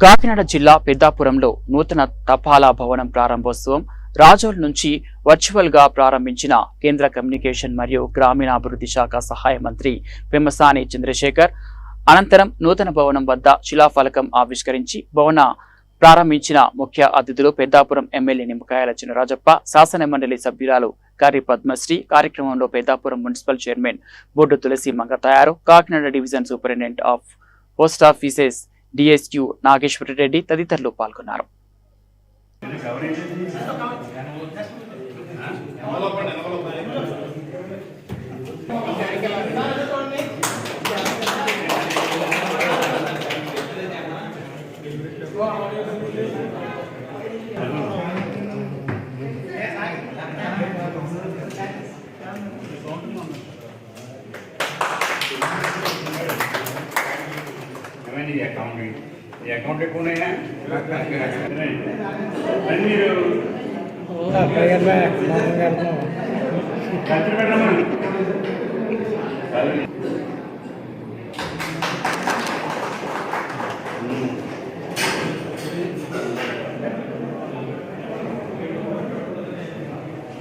కాకినాడ జిల్లా పెద్దాపురంలో నూతన తపాలా భవనం ప్రారంభోత్సవం రాజోల్ నుంచి వర్చువల్గా ప్రారంభించిన కేంద్ర కమ్యూనికేషన్ మరియు గ్రామీణాభివృద్ధి శాఖ సహాయ మంత్రి పెమ్మసాని చంద్రశేఖర్ అనంతరం నూతన భవనం వద్ద శిలాఫలకం ఆవిష్కరించి భవన ప్రారంభించిన ముఖ్య అతిథులు పెద్దాపురం ఎమ్మెల్యే నిమ్మకాయల చినరాజప్ప శాసన మండలి సభ్యురాలు కర్రీ పద్మశ్రీ కార్యక్రమంలో పెద్దాపురం మున్సిపల్ చైర్మన్ బొడ్డు తులసి మంగ తయారు Kakinada division superintendent of post offices DSU Nageswara Reddy తదితరులు పాల్గొన్నారు. ఏమైంది ఈ అకౌంటెంట్ ఈ అకౌంటెంట్ ఉన్నాయా మరి మీరు ఖర్చు పెట్టమ్మా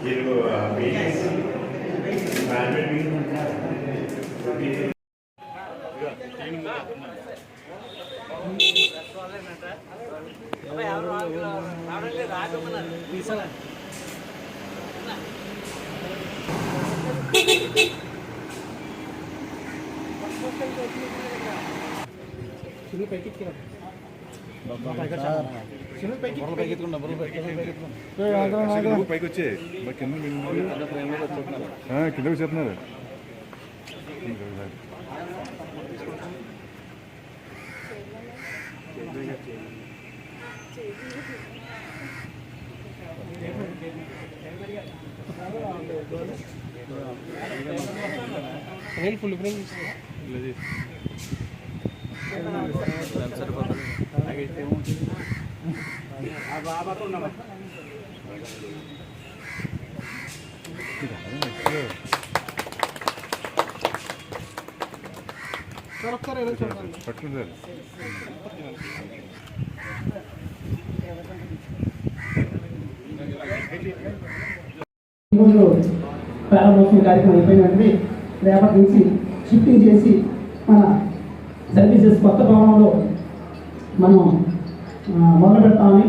మీరు మీటింగ్స్ ప్రైవేట్ మీటింగ్ ఉంటారు నువ్వు పైకి వచ్చే మరి కింద కిందకి చెప్తున్నారు పట్టుకుంటారు ఈరోజు ప్రారంభోత్సవం కార్యక్రమం అయిపోయిన వెంటనే రేపటి నుంచి షిఫ్టింగ్ చేసి మన సర్వీసెస్ కొత్త భవనంలో మనం మొదలు పెడతామని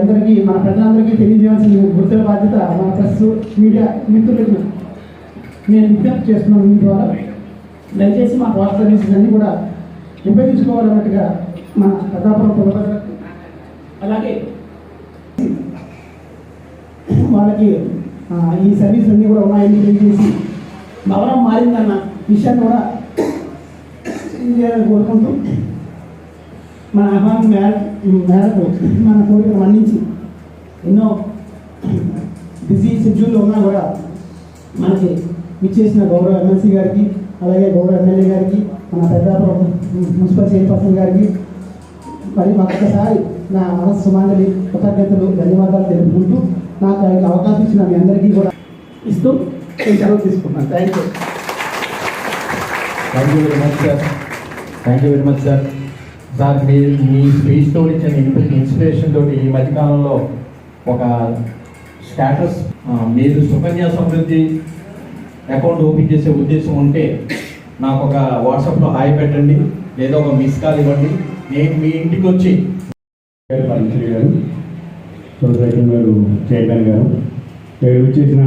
అందరికీ మన ప్రజలందరికీ తెలియజేయాల్సిన గుర్తుల బాధ్యత మన ప్రెస్ మీడియా మిత్రులకు నేను విజ్ఞప్తి చేస్తున్నాను. మీ ద్వారా దయచేసి మా పోస్ట్ సర్వీసెస్ అన్నీ కూడా ఉపయోగించుకోవాలన్నట్టుగా మన పెద్దాపురం ప్రభుత్వం అలాగే వాళ్ళకి ఈ సర్వీస్ అన్నీ కూడా ఉన్నాయని తెలియజేసి భవనం మారిందన్న విషయాన్ని కూడా తెలియజేయాలని కోరుకుంటూ మన ఆహ్వానం మేర మేరకు మన కోరిక మన్నించి ఎన్నో బిజీ షెడ్యూల్లో ఉన్నా కూడా మనకి ఇచ్చేసిన గౌరవ ఎమ్మెల్సీ గారికి అలాగే గౌడ ఎమ్మెల్యే గారికి మన పెద్దాపురం మున్సిపల్ చైర్పర్సన్ గారికి మరి మరొకసారి నా మనస్సు మండలి కృతజ్ఞతలు ధన్యవాదాలు తెలుపుకుంటూ నాకు ఆయన అవకాశం ఇచ్చిన మీ అందరికీ కూడా ఇస్తూ సెలవు తీసుకున్నాను thank you thank you very much sir thank you very much sir sir మీ మీ స్పీచ్తో ఇచ్చిన ఇన్స్పిరేషన్ తోటి ఈ మధ్యకాలంలో ఒక స్టేటస్ మీరు సుకన్య సమృద్ధి అకౌంట్ ఓపెన్ చేసే ఉద్దేశం ఉంటే నాకు ఒక వాట్సాప్లో హాయ్ పెట్టండి లేదా ఒక మిస్ కాల్ ఇవ్వండి. నేను మీ ఇంటికి వచ్చి పరమేశ్వరి గారు సోదరైతం గారు చైర్మన్ గారు. ఇక్కడ వచ్చేసిన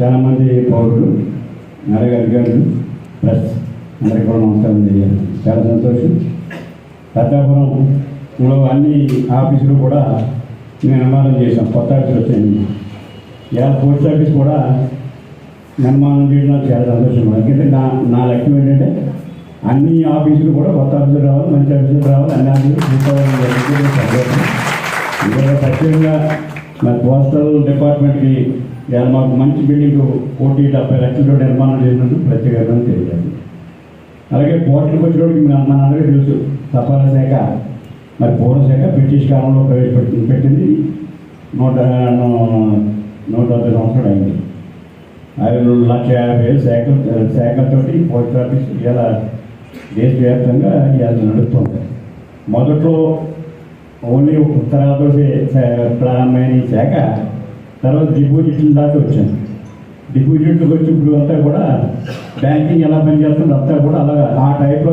చాలామంది పౌరులు నరగ అధికారులు ప్లస్ అందరికీ కూడా నమస్కారం తెలియాలి చాలా సంతోషం. పెద్దాపురంలో అన్ని ఆఫీసులు కూడా నిర్మాణం చేశాం. కొత్త ఆఫీసులు వచ్చాయి. ఇలా పోస్ట్ ఆఫీస్ కూడా నిర్మాణం చేయడం నాకు చాలా సంతోషం ఎందుకంటే నా నా లక్ష్యం ఏంటంటే అన్ని ఆఫీసులు కూడా కొత్త ఆఫీసులు రావాలి మంచి ఆఫీసులు రావాలి అన్ని ఆఫీసులు పూర్తవ్వాలని సంతోషం ప్రత్యేకంగా మరి పోస్టల్ డిపార్ట్మెంట్కి ఇవాళ మాకు మంచి బిల్డింగ్ కోటి డెబ్బై లక్షలతో నిర్మాణం చేసినందుకు ప్రత్యేకంగా తెలియదు అలాగే పోస్టల్కి మీ అమ్మ మనందరికీ తెలుసు తపాలా శాఖ మరి పూర్వ శాఖ బ్రిటిష్ కాలంలో ప్రవేశపెట్టింది పెట్టింది నూట నూట డెబ్బై సంవత్సరాలు అయింది. ఐదు లక్ష యాభై వేలు శాఖ శాఖలతోటి పోస్ట్ ఆఫీస్ ఇలా దేశవ్యాప్తంగా ఇలా నడుస్తుంది మొదట్లో ఓన్లీ ఉత్తరాలతో ప్రారంభమైన ఈ శాఖ తర్వాత డిపాజిట్ల దాకా వచ్చాను డిపాజిట్లకు వచ్చి ఇప్పుడు అంతా కూడా బ్యాంకింగ్ ఎలా పనిచేస్తుంది అంతా కూడా అలాగా ఆ టైప్లో